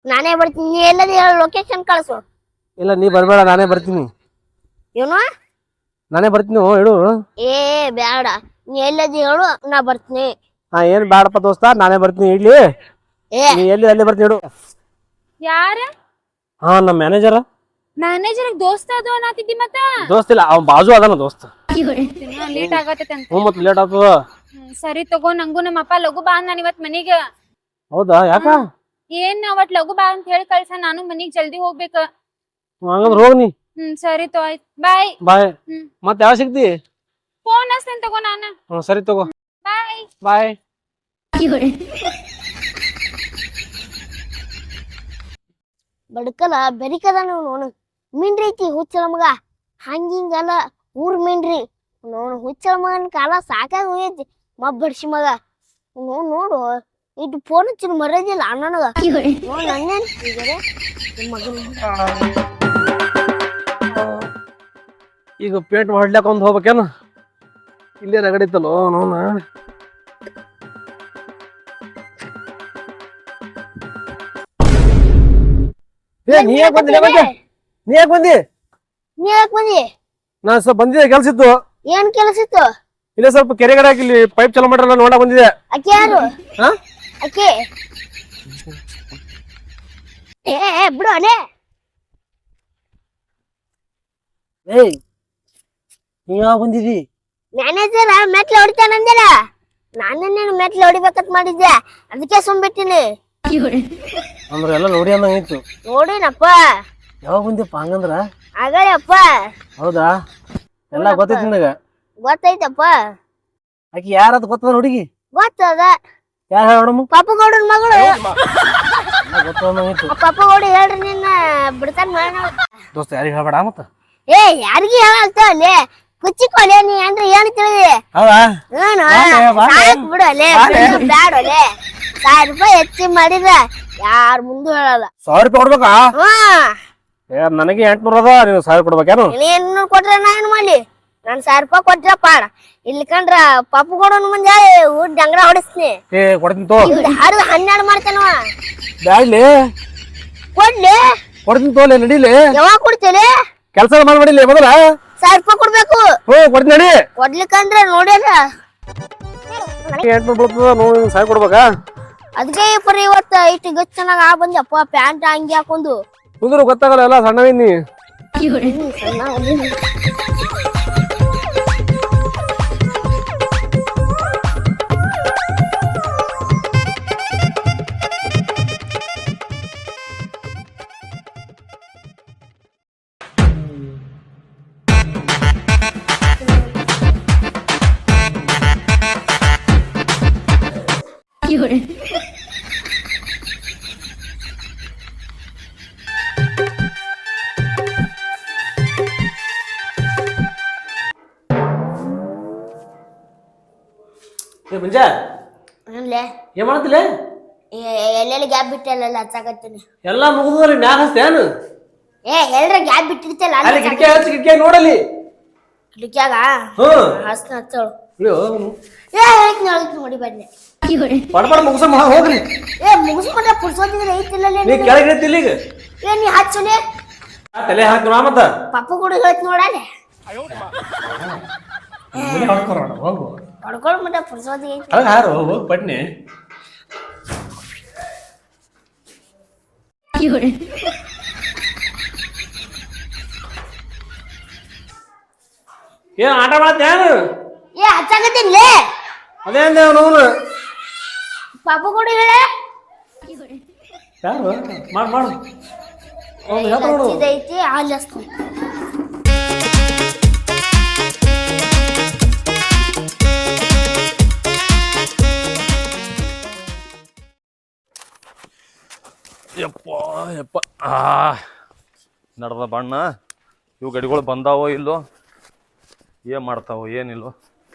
ನಾನೇ ಬರ್ತೀನಿ. ನೀ ಎಲ್ಲದಿ ಹೇಳ ಲೊಕೇಶನ್ ಕಳ್ಸು. ಇಲ್ಲ ನೀ ಬರ್ಬೇಡ ನಾನೇ ಬರ್ತೀನಿ. ಏನು? ನಾನೇ ಬರ್ತೀನಿ ಹ್ಞೂ ಹೇಳು. ಏ ಬ್ಯಾಡ. ನೀ ಎಲ್ಲದ ಹೇಳು ನಾ ಬರ್ತೀನಿ. ಹಾ ಏನ್ ಬೇಡಪ್ಪ ದೋಸ್ತ ನಾನೇ ಬರ್ತೀನಿ ಇಡ್ಲಿ. ಏ. ನೀ ಎಲ್ಲಿ ಅಲ್ಲೇ ಬರ್ತೀನಿ ಹೇಳು. ಯಾರ? ಹಾ ನಮ್ಮ ಮ್ಯಾನೇಜರ್ ಮ್ಯಾನೇಜರ್ ದೋಸ್ತ ಅದು ಅನ್ನತಿದ್ದಿ ಮತ್ತ? ದೋಸ್ತ ಇಲ್ಲ ಅವ್ನ ಬಾಜು ಅದಾನ ದೋಸ್ತ. ಲೇಟ್ ಆಗತ್ತೈತೆ ಅಂತ. ಹ್ಞೂ ಮತ್ತೆ ಲೇಟ್ ಆಗ್ತದ. ಸರಿ ತಗೋ ನಂಗೂ ನಮ್ಮ ಅಪ್ಪ ಲಘು ಬಾ ನಾನು ಇವತ್ ಮನಿಗೆ. ಹೌದಾ ಯಾಕ? ಏನ್ ಅವತ್ ಲಘು ಬಾ ಅಂತ ಹೇಳಿ ಕಳ್ಸ ನಾನು ಮನಿಗ್ ಜಲ್ದಿ ಹೋಗ್ಬೇಕ. ಹಂಗಂದ್ರೆ ಹೋಗ್ ನೀ. ಹ್ಮ್ ಸರಿ ತೋ ಆಯ್ತ್. ಬಾಯ್ ಬಾಯ್ ಹ್ಮ್. ಮತ್ತೆ ಯಾವ ಸಿಗ್ತಿ? ಫೋನ್ ಹಚ್ತೇನೆ ತಗೋ ನಾನ. ಹ್ಞೂ ಸರಿ ತಗೋ. ಬಾಯ್ ಬಾಯ್ ಬಡ್ಕಲ ಬೆರಿಕದ ನೋನು ಮೀನ್ರಿ ಐತಿ ಹುಚ್ಚಲ ಮಗ. ಹಂಗಿಂಗಲ್ಲ ಊರ್ ಮೀನ್ರಿ. ನೋಡು ಹುಚ್ಚಲ ಮಗನ ಕಾಲ ಸಾಕಾಗಿ ಹೋಗೈತಿ ಮಬ್ಬಡ್ಸಿ ಮಗ. ನೋಡು ನೋಡು. ಇದು ಫೋನ್ ಹಚ್ಚಿನ ಮರ್ಯಾದಿಲ್ಲ ಅಣ್ಣನಗ. ನೋಡು ಅಣ್ಣ ಮಗನ. ಈಗ ಪೇಂಟ್ ಮಾಡ್ಲಾಕ ಒಂದು ಹೋಗ್ಬೇಕೇನು? ಇಲ್ಲೇ ರಗಡಿತ್ತಲ್ಲೋ ನೋನ ನೀ ಯಾಕೆ ಬಂದಿಲ್ಲ ಮತ್ತೆ? ನೀ ಯಾಕೆ ಬಂದಿ? ನೀ ಯಾಕೆ ಬಂದಿ? ನಾ ಸ್ವಲ್ಪ ಬಂದಿದ್ದೆ ಕೆಲಸ ಇತ್ತು. ಏನ್ ಕೆಲಸ ಇತ್ತು? ಇಲ್ಲೇ ಸ್ವಲ್ಪ ಹಾಕಿ ಇಲ್ಲಿ ಪೈಪ್ ಚಾಲು ಮಾಡ್ರಲ್ಲ ನೋಡ ಬಂದಿದೆ ಅಕ್ಕಿ ಯಾರು? ಹಾ? ಅಕ್ಕಿ. ಏ ಏ, ಬಿಡು ಅಲೆ ಏಯ್ ನೀ ಯಾವಾಗ ಬಂದಿದಿ ಮ್ಯಾನೇಜರ್ ಮೆಟ್ಲು ಹೊಡಿತಾನಂದಿಲ್ಲ. ನಾನು ನೀನು ಮೆಟ್ಲು ಹೊಡಿಬೇಕಂತ ಮಾಡಿದ್ದೆ. ಅದಕ್ಕೆ ಸುಮ್ಬಿಟ್ಟಿನಿ. ಅಂದ್ರೆ ಎಲ್ಲ ನೋಡಿ ಅನ್ನಂಗಿತ್ತು ನೋಡಿನಪ್ಪ. ಯಾವಾಗ ಬಂದಿಪ್ಪ ಹಂಗಂದ್ರ? ಆಗಲ್ಲಪ್ಪ ಹೌದಾ? ಎಲ್ಲ ಗೊತ್ತೈತಿ ನಿನಗ? ಗೊತ್ತೈತಪ್ಪ. ಆಕಿ ಯಾರದ್ ಗೊತ್ತದ ಹುಡುಗಿ? ಗೊತ್ತದ. ಯಾರು ಹೇಳಮ್ಮ ಪಾಪಗೌಡನ ಮಗಳು. ಗೊತ್ತದ ಅನ್ನಂಗಿತ್ತು ಆ ಪಾಪಗೌಡ ಹೇಳ್ರಿ ನಿನ್ನ ಬಿಡ್ತಾನ ಮಾಡೋಣ ದೋಸ್ತ ಯಾರಿಗೆ ಹೇಳ್ಬೇಡ ಮತ್ತ? ಏ ಯಾರಿಗಿ ಹೇಳಲ್ತ ಅಲ್ಲಿ? ಕುಚ್ಚಿಕೊಲೆ ನೀ ಅಂದ್ರೆ ಏನ್ ತಿಳಿದಿ? ಹೌದಾ? ಬಿಡು. ಅಲ್ಲೇ. ಬ್ಯಾಡ ಅಲ್ಲೇ. ಸಾವಿರ ರೂಪಾಯಿ ಹೆಚ್ಚಿ ಮಾಡಿದ್ರ ಯಾರ ಮುಂದೆ ಹೇಳಲ್ಲ. ಸಾವಿರ ರೂಪಾಯಿ ಕೊಡ್ಬೇಕಾ? ಹಾ. ಏ ನನಗೆ ಎಂಟ್ನೂರ ಅದ ನೀನು ಸಾವಿರ ಕೊಡ್ಬೇಕೇನು? ನೀನು ಕೊಟ್ರೆ ನಾ ಏನ್ ಮಾಡ್ಲಿ? ನಾನ್ ಸಾವಿರ ರೂಪಾಯಿ ಕೊಟ್ರೆ ಪಾಡ. ಇಲ್ಲಿ ಕಂಡ್ರ ಪಪ್ಪು ಕೊಡೋನ್ ಮುಂದೆ ಊರ್ ಡಂಗ್ರ ಹೊಡಿಸ್ತೀನಿ. ಏ ಕೊಡ್ತೀನಿ ತೋ. ಯಾರು ಹನ್ನೆರಡು ಮಾಡ್ತಾನವ ಬ್ಯಾಡ್ಲಿ. ಕೊಡ್ಲಿ. ಕೊಡ್ತೀನಿ ತೋಲೆ ನಡೀಲಿ. ಯಾವಾಗ ಕೊಡ್ತೀರಿ ಕೆಲಸ ಮಾಡ್ಬೇಡಿಲ್ಲ ಮೊದಲ? ಸಾವಿರ ರೂಪಾಯಿ ಕೊಡ್ಬೇಕು. ಹ್ಞೂ ಕೊಡ್ತೀನಿ ನಡಿ. ಕೊಡ್ಲಿಕ್ಕಂದ್ರೆ ನೋಡ್ಯಾರ ಎಂಟ್ನೂರು ಬೀಳ್ತದ ನೋಡಿ ಸಾವಿರ ಕೊಡ್ಬೇಕಾ? ಅದಕ್ಕೆ ಪರಿ ಇವತ್ತ ಇಟ್ಟು ಗಚ್ ಚೆನ್ನಾಗ್ ಆ ಬಂದಪ್ಪ ಪ್ಯಾಂಟ್ ಅಂಗಿ ಹಾಕೊಂಡು ಕುಂದ್ರು ಗೊತ್ತಾಗಲ್ಲ ಎಲ್ಲ ಸಣ್ಣವಿನಿ ಏ ಮುಂಜಾ? ಅಲ್ಲೇ ಏನ್ ಮಾಡ್ತಿಲ್ಲ ಎಲ್ಲೆಲ್ಲಿ ಗ್ಯಾಪ್ ಬಿಟ್ಟಲ್ಲ ಹಚ್ಚಾಕತ್ತೀನಿ ಎಲ್ಲ ಮುಗಿದ್ರಿ ಮ್ಯಾಗ ಹಚ್ತೇನು ಏ ಎಲ್ಲರ ಗ್ಯಾಪ್ ಬಿಟ್ಟಿರ್ತಲ್ಲ ಅಲ್ಲಿ ಕಿಟಕಿ ಹಚ್ಚಿ ಕಿಟಕಿ ನೋಡಲಿ ಕಿಟಕ್ಯಾಗ? ಹ್ಮ್ ಹಚ್ಚೋಳು. ಏ ನೋಡಿ ಬನ್ನಿ. ಪಡ ಪಡ ಮುಗಿಸ ಹೋಗ್ರಿ. ಏ ಐತಿಲ್ಲ ನೀ ಕೆಳಗೆ ಈಗ. ಏ ನೀ ಹಚ್ಚುಲೆ ಆ, ತಲೆ ಹಾಕಿ ನಾ ಮತ್ತ? ಪಪ್ಪ ಕೂಡ ಹೇಳ್ತಿ ನೋಡಲೆ ಮನೆ ಹೊಡ್ಕೊರೋಣ, ಹೋಗು. ಹೊಡ್ಕೊಳ್ ಮುಂದೆ ಪುರ್ಸೋದಿ ಐತಿ. ಅವಾಗ ಹಾರು ಹೋಗು ಪಟ್ನಿ. ಏನ್ ಆಟ ಮಾಡ್ತೇನು ಏ ಹಚ್ಚಾಕತ್ತೀನಿಲೇ ಅದೇ ಅಂದೆ ಅವನು ಪಾಪ ಕೂಡ ಹೇಳೆ. ಯಾರು? ಮಾಡು ಮಾಡು. ಅವ್ನು ಹೇಳ್ತಾನ ನೋಡು. ಐತಿ ಹಚ್ತೀನಿ ಯಪ್ಪ ಯಪ್ಪ ಆ, ನಡ್ದ ಬಣ್ಣ. ಇವು ಗಡಿಗಳು ಬಂದಾವೋ ಇಲ್ಲೋ? ಏನು ಮಾಡ್ತಾವೋ, ಏನಿಲ್ಲೋ?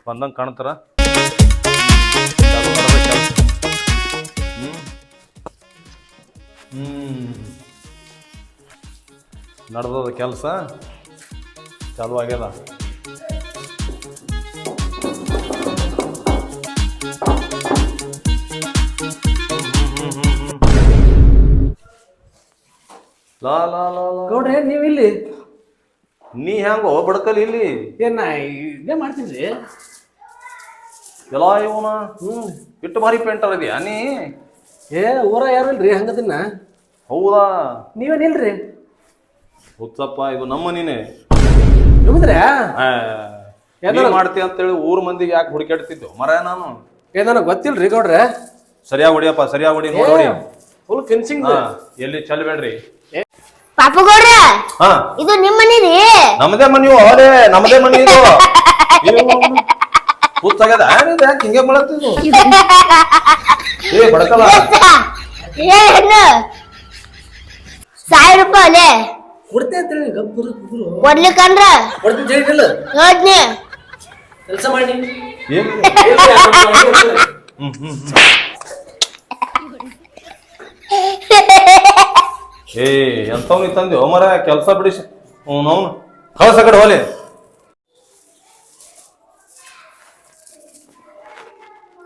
ಬಂದಂಗೆ ಕಾಣ್ತಾರ? ಹ್ಞೂ ಕೆಲಸ? ಚಾಲು ಆಗ್ಯದ? ಲಾ ಲಾ ಲಾ ಲಾ. ಗೌಡ್ರೆ ನೀವು ಇಲ್ಲಿ? ನೀ ಹೆಂಗೋ ಬಡ್ಕಲ್ ಇಲ್ಲಿ? ಏನ್ ನಾ ಇದೇ ಮಾಡ್ತೀನಿ ಎಲ್ಲ ಇವನ? ಇಟ್ಟು ಭಾರಿ ಪೇಂಟರ್ ಇದೆಯಾ ನೀ? ಏ ಊರ ಯಾರು ಇಲ್ರಿ? ಹಂಗದಿನ್ನ ಹೌದಾ? ನೀವೇನಿಲ್ರಿ ಹುಚ್ಚಪ್ಪ ಇದು ನಮ್ಮ ನೀನೆ. ಆ ನೀ ಮಾಡ್ತಿ ಅಂತೇಳಿ ಊರ್ ಮಂದಿಗೆ ಯಾಕೆ ಹುಡುಕಾಡ್ತಿದ್ದೆವು ಮರ ನಾನು. ಏ ನನಗೆ ಗೊತ್ತಿಲ್ರಿ ಗೌಡ್ರೆ. ಸರಿಯಾಗಿ ಹೊಡಿಯಪ್ಪ ಸರಿಯಾಗಿ ಹೊಡಿ ನೋಡಿ. ಹೊಡಿ ಫುಲ್ ಎಲ್ಲಿ ಚೆಲ್ಬೇಡ್ರಿ. ಪಾಪಗೌಡ್ರ ಹಾ. ಇದು ನಿಮ್ಮ ಮನಿ ರೀ ನಮ್ಮದೇ ಮನಿ ಅವರೇ ನಮ್ಮದೇ ಮನಿ ಇದು. ಕೂತಾಗದ ಏನಿದೆ? ಯಾಕೆ ಹಿಂಗೆ ಮಾಡತ್ತಿದ್ದು ಏ ಬಡಕಲ್ಲ. ಏ ಹೆಣ್ಣು. ಸಾವಿರ ರೂಪಾಯಿ ಅಲೆ ಕೊಡ್ತೆ ಅಂತೇಳಿ ಗಬ್ಬರು ಕುದುರು ಕೊಡ್ಲಿಕ್ಕಂದ್ರ? ಕೊಡ್ತೀನಿ ಹೇಳಿಲ್ಲ ಯೋಜ್ನೆ. ಕೆಲಸ ಮಾಡಿ. ಏನು? ಹ್ಮ್ ಹ್ಮ್. ಏ ಎಂತವ್ನಿ ತಂದೆ ಹೋಮರ ಕೆಲಸ ಬಿಡಿಸಿ ಹ್ಞೂ ಕಳಸ ಕಡೆ ಹೋಲಿ.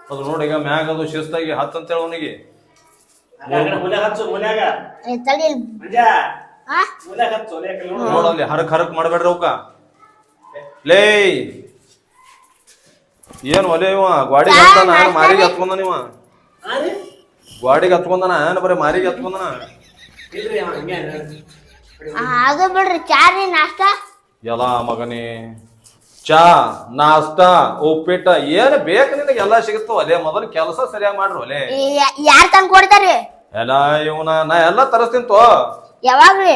ಅದು ನೋಡಿ ಈಗ ಮ್ಯಾಗ ಅದು ಶಿಸ್ತಾಗಿ ಹತ್ತಂತ ಹೇಳ ಅವನಿಗೆ? ನೋಡಲ್ಲಿ ಹರಕ್ ಹರಕ್ ಮಾಡಬೇಡ್ರಿ ಅವಕ್ಕ ಲೇ ಏನ್ ಒಲೆ ಇವ? ಗ್ವಾಡಿಗೆ ಹತ್ತಾನ ಮಾರಿಗೆ ಹತ್ಕೊಂಡನ ಇವ? ಗ್ವಾಡಿಗೆ ಹತ್ಕೊಂಡನ? ಏನ್ ಬರೀ ಮಾರಿಗೆ ಹತ್ಕೊಂಡನ? ಆ, ಅದು ಬಿಡ್ರಿ ಚಾ ರೀ ನಾಷ್ಟ? ಎಲ್ಲ ಮಗನೇ ಚಾ ನಾಷ್ಟಾ ಉಪ್ಪಿಟ್ಟ ಏನ್ ಬೇಕು ನಿನಗೆ ಎಲ್ಲ ಸಿಗುತ್ತೋ ಅಲ್ಲೇ ಮೊದಲು ಕೆಲಸ ಸರಿಯಾಗಿ ಮಾಡ್ರು ಅಲ್ಲೇ. ಯಾರ್ ತಂದ್ ಕೊಡ್ತಾರಿ ಎಲ್ಲ ಇವನ ನಾ ಎಲ್ಲ ತರಿಸ್ತೀನಿ ತೋ. ಯಾವಾಗ್ರಿ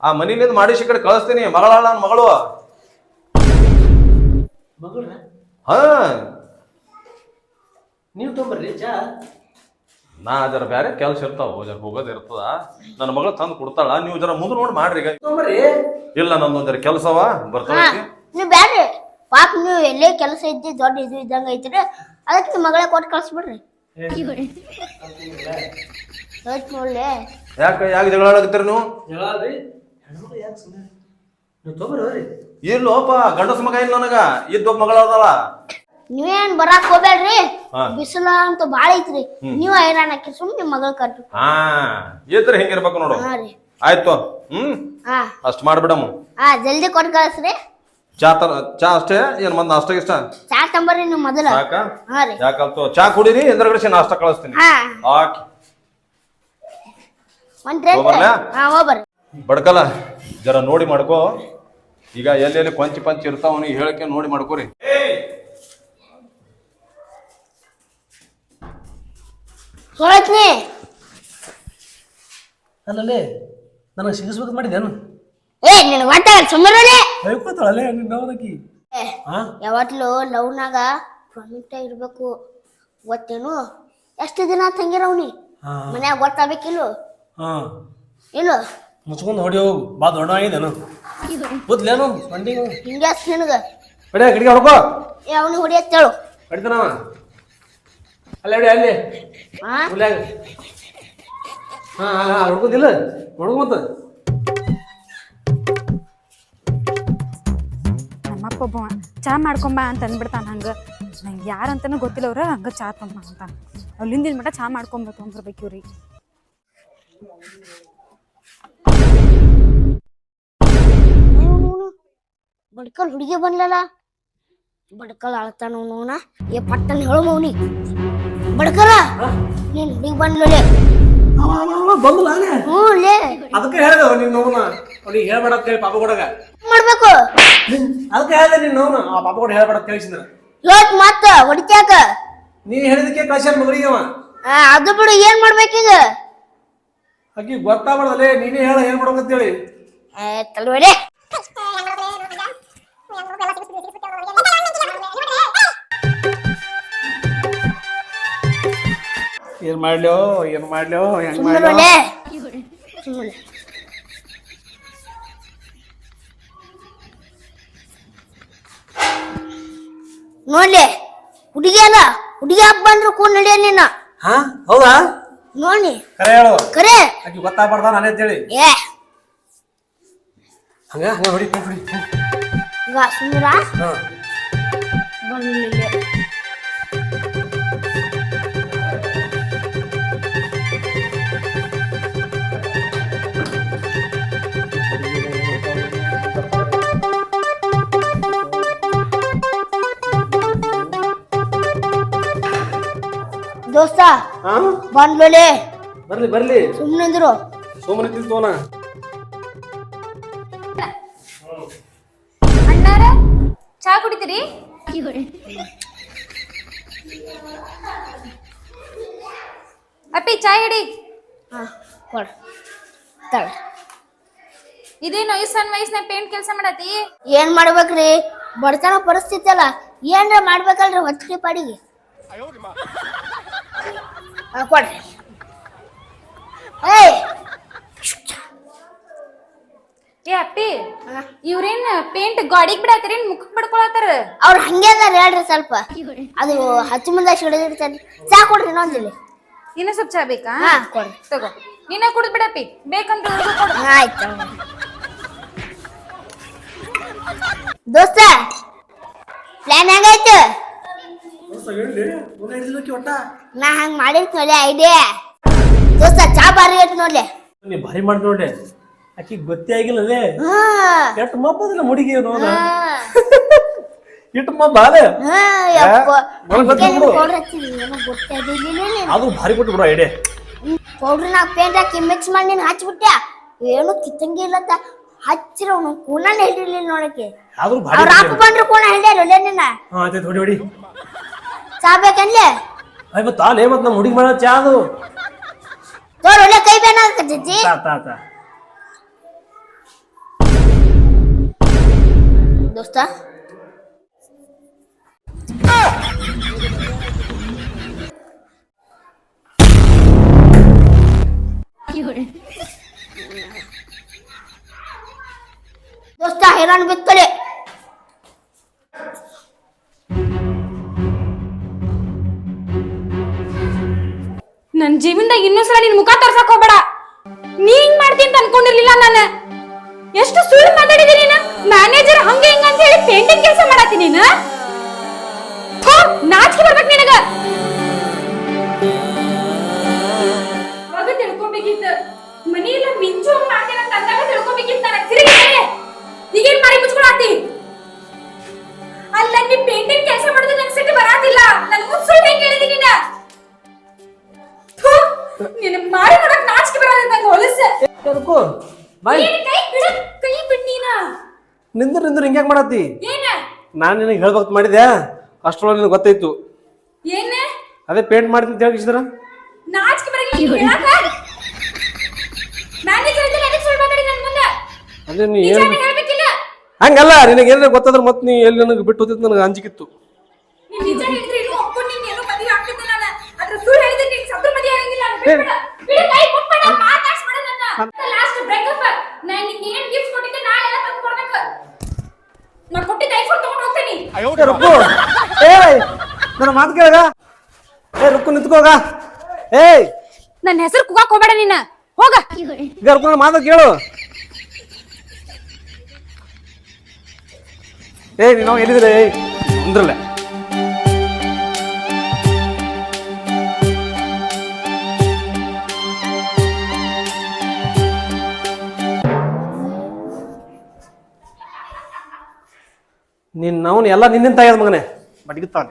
ಆ ಮನಿಲಿಂದ ಮಾಡಿಸಿ ಕಡೆ ಕಳಿಸ್ತೀನಿ ಮಗಳ ನನ್ನ ಮಗಳು. ಹಾ. ನೀವು ತಗೊಂಬರ್ರಿ ಚಾ? ನಾ ಅದರ ಬೇರೆ ಕೆಲ್ಸ ಇರ್ತಾವ ಜರ ಹೋಗೋದ್ ಇರ್ತದ. ನನ್ನ ಮಗಳು ತಂದು ಕೊಡ್ತಾಳ ನೀವು ಜರ ಮುಂದೆ ನೋಡಿ ಮಾಡ್ರಿ ಈಗ. ಇಲ್ಲ ನಂದೊಂದ್ ಜರ ಕೆಲಸವ ಬರ್ತಾಳ ಹಾ ನೀವ್ ಬ್ಯಾಡ್ರಿ ಪಾಪ ನೀವು ಎಲ್ಲೇ ಕೆಲಸ ಇದ್ದಿ ದೊಡ್ಡ ಇದು ಇದ್ದಂಗ ಐತ್ರಿ ಅದಕ್ಕೆ ಮಗಳೇ ಕೊಟ್ಟು ಕಳ್ಸ್ಬಿಡ್ರಿ. ಹೇಳ್ತ್ ನೋಡ್ಲೆ. ಯಾಕ ಯಾಕೆ ಜಗಳ ಆಡಕತ್ತೀರಿ ನೀವು? ಇಲ್ಲೋಪ ಗಂಡಸ ಮಗ ಇಲ್ಲ ನನಗ ಇದ್ದೊಬ್ಬ ಮಗಳ ಅದಲ್ಲ ನೀವೇನ್ ಬರಾಕ್ ಹೋಗ್ಬೇಡ್ರಿ? ಹಾ. ಬಿಸಿಲ ಅಂತ ಬಾಳ ಐತ್ರಿ. ನೀವ್ ಹೈರಾಣ ಹಾಕಿ ಸುಮ್ ನಿಮ್ ಮಗಳ ಕಟ್ಟು ಹಾ ಇದ್ರ ಹೆಂಗಿರಬೇಕು ನೋಡು. ಹಾ ರೀ. ಆಯ್ತು ಹ್ಮ್? ಹಾ. ಅಷ್ಟ್ ಮಾಡ್ಬಿಡಮ್ಮ. ಹಾ ಜಲ್ದಿ ಕೊಟ್ ಕಳ್ಸ್ರಿ. ಚಾ ತರ ಚಾ ಅಷ್ಟೇ? ಏನ್ ಮಂದ್ ನಾಷ್ಟ ಇಷ್ಟ? ಚಾ ತಂಬರ್ರಿ ನಿಮ್ ಮೊದಲ. ಸಾಕ? ಹಾ ರೀ. ಯಾಕಂತ ಚಾ ಕುಡೀರಿ ಎದುರುಗಡೆ ನಾಷ್ಟ ಕಳಿಸ್ತೀನಿ. ಹಾ. ಆಕಿ ಹೋಗ್ಬರ್ಲಾ? ಹಾ ಹೋಗ್ಬರ್ರಿ. ಬಡ್ಕಲ್ಲ ಜರ ನೋಡಿ ಮಾಡ್ಕೋ. ಈಗ ಎಲ್ಲೆಲ್ಲಿ ಪಂಚ್ ಪಂಚ್ ಇರ್ತಾವ ಅವನಿಗೆ ಹೇಳಕ್ಕೆ ನೋಡಿ ಮಾಡ್ಕೋರಿ. ಸೋಳತ್ನಿ ಅಲ್ಲಲ್ಲಿ ನನಗೆ ಸಿಗಿಸ್ಬೇಕು ಮಾಡಿದೇನು ಏ ನಿನ್ನ ಗೊತ್ತಾಗಲ್ಲ ಸುಮ್ಮನೆ ಹೇಳ್ಕೊತಾಳಲ್ಲೇ ನಿನ್ನ ಏ ಹಾ ಯಾವತ್ಲು ಲವ್ನಾಗ ಪ್ರಾಮಿಟ್ ಇರ್ಬೇಕು. ಗೊತ್ತೇನು? ಎಷ್ಟು ದಿನ ತಂಗಿರವ್ನಿ ಮನ್ಯಾಗ ಗೊತ್ತಾಗ್ಬೇಕಿಲ್ಲು? ಹಾ. ಇಲ್ಲ? ಮುಚ್ಕೊಂಡು ಹೊಡಿ ಹೋಗು ಬಾ ದೊಡ್ಡ ಆಗಿದೇನು ಗೊತ್ತಲೇನು ಮಂಡಿ ಹಿಂಗೆ ನಿನಗೆ. ಹೊಡೆ ಕಡೆಗೆ ಹೊಡ್ಕೋ. ಏ ಅವನಿಗೆ ಹೊಡಿಯತ್ತೇಳು ಕಡಿತಾನವ ಅಲ್ಲ ಹೊಡಿ ಅಲ್ಲಿ. ಹುಲ್ಯಾಗ ಹಾ ಹಾ ಹಾ ಹೊಡ್ಕೋದಿಲ್ಲ ಹೊಡ್ಕೊ ಮತ್ತ. ನಮ್ಮಪ್ಪ ಒಬ್ಬವ ಚಾ ಮಾಡ್ಕೊಂಬ ಅಂತ ಅಂದ್ಬಿಡ್ತಾನ ಹಂಗ. ನಂಗೆ ಯಾರಂತನೂ ಗೊತ್ತಿಲ್ಲ ಅವ್ರ ಹಂಗ ಚಾ ತಂಬ ಅಂತ ಅಲ್ಲಿಂದ ಮಟ ಚಾ ಮಾಡ್ಕೊಂಬ ತೊಗೊಂಬರ್ಬೇಕು ಇವ್ರಿ ಬಡ್ಕಲ್ ಹುಡುಗಿ ಬಂದ್ಲಲ್ಲ? ಬಡ್ಕಲ್ ಅಳ್ತಾನ ಅವನ. ಏ ಪಟ್ಟನ್ ಹೇಳು ಮೌನಿ. ಬಡ್ಕಲ ನೀನ್ ಹುಡುಗಿ ಬಂದ್ಲಲೆ ಬಂದಲ್ಲ ಆನೆ. ಹ್ಞೂ ಲೇ. ಅದಕ್ಕೆ ಹೇಳ್ದೆ ನಿನ್ನ ನೋವನ ಅವ್ನಿಗೆ ಹೇಳ್ಬೇಡ ಅಂತ ಹೇಳಿ ಪಾಪ ಕೊಡಗ. ಮಾಡ್ಬೇಕು? ಅದಕ್ಕೆ ಹೇಳ್ದೆ ನಿನ್ನ ನೋವನ ಆ ಪಾಪ ಕೂಡ ಹೇಳ್ಬೇಡ ಅಂತ ತಿಳಿಸಿದ್ರ ಇವತ್ ಮತ್ತ? ಹೊಡಿತ್ಯಾಕ? ನೀ ಹೇಳಿದಕ್ಕೆ ಕಳ್ಸ್ಯಾನ ಮಗಳಿಗೆ ಅವ. ಆ, ಅದು ಬಿಡು ಏನ್ ಮಾಡ್ಬೇಕೀಗ ಆಕಿ ಗೊತ್ತಾಗ್ಬಾರ್ದಲ್ಲೇ ನೀನೇ ಹೇಳ ಏನ್ ಮಾಡ್ಬೇಕಂತೇಳಿ. ಹೇಳಿ ತಲ್ವಡೆ ಏನ್ ಮಾಡ್ಲೋ ಏನ್ ಮಾಡ್ಲೋ ಹೆಂಗ್ ಮಾಡ್ಲೋ? ನೋಡ್ಲಿ ಹುಡುಗಿ ಅಲ್ಲ ಹುಡುಗಿ ಹಬ್ಬ ಬಂದ್ರು ಕೂಡ ನಡೆಯ ನಿನ್ನ ಹಾ ಹೌದಾ? ನೋಡಿ. ಕರೆ ಹೇಳು. ಕರೆ. ಆಕಿ ಗೊತ್ತಾಗ್ಬಾರ್ದ ನಾನೇ ಅಂತೇಳಿ ಏ. ಹಂಗ ಹಂಗ ಹೊಡಿ ಹೊಡಿ, ಸುಂದರ? ಹಾ. ದೋಸ್ತ ಹಾ? ಬರ್ಲಿ ಬರ್ಲಿ. ಅಂದ್ರು ಸುಮ್ಮನೆ ತಿಂತೋನ ಅಣ್ಣಾರ ಚಾ ಕುಡಿತೀರಿ? ಅಪ್ಪಿ ಚಾ ಹಿಡಿ. ಹಾ ಕೊಡ. ತಳ ಇದೇನು ಈ ಸಣ್ಣ ವಯಸ್ಸಿನ ಪೇಂಟ್ ಕೆಲಸ ಮಾಡತಿ ಏನ್ ಮಾಡ್ಬೇಕ್ರಿ? ಬಡತನ ಪರಿಸ್ಥಿತಿ ಅಲ್ಲ. ಏನ್ರ ಮಾಡ್ಬೇಕಲ್ರಿ ಹೊತ್ತಿಗೆ ಪಾಡಿಗೆ. ಕೊಡ್ರಿ. ಏಯ್! ಏ ಅಪ್ಪಿ ಇವ್ರೇನ್ ಪೇಂಟ್ ಗಾಡಿಗ್ ಬಿಡಾತಿರೇನ್ ಮುಖಕ್ ಪಡ್ಕೊಳತ್ತಾರ ಅವ್ರು ಹಂಗೆ ಅದಾರ ಹೇಳ್ರಿ ಸ್ವಲ್ಪ. ಅದು ಹಚ್ಚಿ ಮುಂದೆ ಹಿಡಿದಿರ್ತಾರೆ ಚಾ ಕೊಡ್ರಿ ಇನ್ನೊಂದಿಲ್ಲಿ ಇನ್ನ ಸ್ವಲ್ಪ ಚಾ ಬೇಕಾ? ಕೊಡ್ರಿ. ತಗೋ. ನೀನ ಕುಡ್ದ್ ಬಿಡಪ್ಪಿ ಬೇಕಂತ ಕೊಡು. ಹಾ, ಆಯ್ತು ದೋಸ್ತ ಪ್ಲಾನ್ ಹೆಂಗಾಯ್ತು ನಾ ಹಂಗ ಮಾಡಿರ್ತೀನಿ ಐಡಿಯಾ? ದೋಸ್ತ ಚಾ ಬಾರಿ ಐತಿ ನೋಡ್ಲಿ. ನೀ ಭಾರಿ ಮಾಡಿ ನೋಡ್ಲೆ. ಗೊತ್ತೇ ಆಗಿಲ್ಲದೆ ಹಾ. ಎಷ್ಟು ಮಬ್ಬದಿಲ್ಲ ಮುಡಿಗೆ ನೋಡ. ಇಟ್ಟು ಮಬ್ಬ ಗೊತ್ತಾಗಿರ್ಲಿಲ್ಲ. ಅದು ಭಾರಿ ಕೊಟ್ಟು ಬಿಡು ಐಡಿಯಾ ನಾಗ ಪೇಂಟ್ ಹಾಕಿ ಮಿಕ್ಸ್ ಮಾಡಿ ನೀನ್ ಏನು ಕಿತ್ತಂಗಿ ಇಲ್ಲತ್ತ ಹಚ್ಚಿರ ಅವ್ನು ಕೂನ ಹಿಡಿಲಿಲ್ಲ ನೋಡಕ್ಕೆ ಅವ್ರ ಅಪ್ಪ ಬಂದ್ರು ಕೂನ ಹಿಡಿಯಾರ ಒಳ್ಳೆ ನಿನ್ನ ಹಾ ಆಯ್ತು ಹೊಡಿ ಹೊಡಿ. ಚಾ ಬೇಕನ್ಲೆ ಅಯ್ಯ ಮತ್ತ ಅಲ್ಲೇ ಮತ್ ನಮ್ಮ ಹುಡುಗಿ ಮಾಡೋ ಚಾ ಅದು ತೋರ್ ಒಳ್ಳೆ ಕೈ ಬೇನಾಗತ್ತೈತಿ ತಾ ತಾ ತಾ ದೋಸ್ತ ದೋಸ್ತ ಹೈರಾಣ ಬಿತ್ತಲೆ ನನ್ ಜೀವನದಾಗ ಇನ್ನೊಂದ್ಸಲ ನಿನ್ ಮುಖ ತೋರ್ಸಕ್ ಹೋಗ್ಬೇಡ. ನೀ ಹಿಂಗ್ ಮಾಡ್ತೀನಿ ಅಂತ ಅನ್ಕೊಂಡಿರ್ಲಿಲ್ಲ ನಾನು. ಎಷ್ಟು ಸುಳ್ಳು ಮಾತಾಡಿದಿ ನೀನು? ಮ್ಯಾನೇಜರ್ ಹಂಗೆ ಹಿಂಗ ಅಂತ ಹೇಳಿ ಪೇಂಟಿಂಗ್ ಕೆಲಸ ಮಾಡತ್ತಿ ನೀನು? ನಾಚಿಕೆ ಬರ್ಬೇಕು ನಿನಗ. ಅವಾಗ ತಿಳ್ಕೊಬೇಕಿತ್ತು. ಮನಿ ಎಲ್ಲ ಮಿಂಚು ಮಾಡ್ತೀನಿ ಅಂತ ಅಂದಾಗ ತಿಳ್ಕೊಬೇಕಿತ್ತು ನನಗೆ ತಿರುಗಿ ಈಗೇನ್ ಮಾಡಿ ಮುಚ್ಕೊಳತ್ತಿ ಅಲ್ಲ ನೀ ಪೇಂಟಿಂಗ್ ಕೆಲಸ ಮಾಡಿದ್ರೆ ನಂಗೆ ಸಿಟ್ಟು ಬರಾತಿಲ್ಲ. ನನ್ ಮುಂದ್ ಸುಳ್ಳು ಹೆಂಗ್ ಹೇಳಿದಿ ನೀನ. ನಿನ್ನ ಮಾಡಿ ನೋಡಕ್ ನಾಚಿಕೆ ಬರೋದು ನಂಗೆ ಹೊಲಸು. ಕರ್ಕೋ ಬಾಯ್. ಕೈ ಬಿಡ ಕೈ ಬಿಡ್ ನೀನ. ನಿಂದ್ರ ನಿಂದ್ರ ಹಿಂಗ್ಯಾಕ್ ಮಾಡತ್ತಿ? ಏನ? ನಾನು ನಿನಗೆ ಹೇಳ್ಬೇಕು ಮಾಡಿದೆ ಅಷ್ಟರೊಳಗೆ ನಿನಗೆ ಗೊತ್ತಾಯ್ತು ಏನ? ಅದೇ ಪೇಂಟ್ ಮಾಡ್ತೀನಿ ಅಂತ ಹೇಳಿಸಿದ್ರ ನಾಚಿಕೆ ಬರಲ್ಲ ಹೇಳಕ ಮ್ಯಾನೇಜರ್ ಇದ್ದಲ್ಲಿ ಅದಕ್ಕೆ ಸುಳ್ಳು ಮಾತಾಡಿ ನನ್ ಮುಂದೆ. ಅದೇ ನೀ ಏನು ನಿಜಾನೇ ಹೇಳ್ಬೇಕಿಲ್ಲ. ಹಂಗಲ್ಲ ನಿನಗೆ ಏನಾರ ಗೊತ್ತಾದ್ರೆ ಮತ್ತೆ ನೀ ಎಲ್ಲಿ ನನಗೆ ಬಿಟ್ಟು ಹೋದ್ ನನಗೆ ಅಂಜಿಕಿತ್ತು. ನೀನ್ ನಿಜ ಹೇಳಿದ್ರೆ ಇನ್ನೂ ಒಪ್ಕೊಂಡು ನೀನ್ ಏನೋ ರುಕ್ಕು. ಏಯ್ ನನ್ನ ಮಾತು ಕೇಳಗ ಏ ರುಕ್ಕು ನಿಂತ್ಕೋಗ ಏಯ್. ನನ್ನ ಹೆಸರು ಕುಗಾಕ್ ಹೋಗ್ಬೇಡ ನೀನ. ಹೋಗ. ಈಗ ರುಕ್ಕು ನನ್ನ ಮಾತು ಕೇಳು. ಏಯ್ ನೀನು ಎಲ್ಲಿದ್ರೆ ಏಯ್. ಅಂದ್ರಲ್ಲ. ನಿನ್ನ ಅವನು ಎಲ್ಲ ನಿನ್ನಿಂದ ತಾಯದ ಮಗನೇ. ಬಡ್ಗಿತ್ತಾನೆ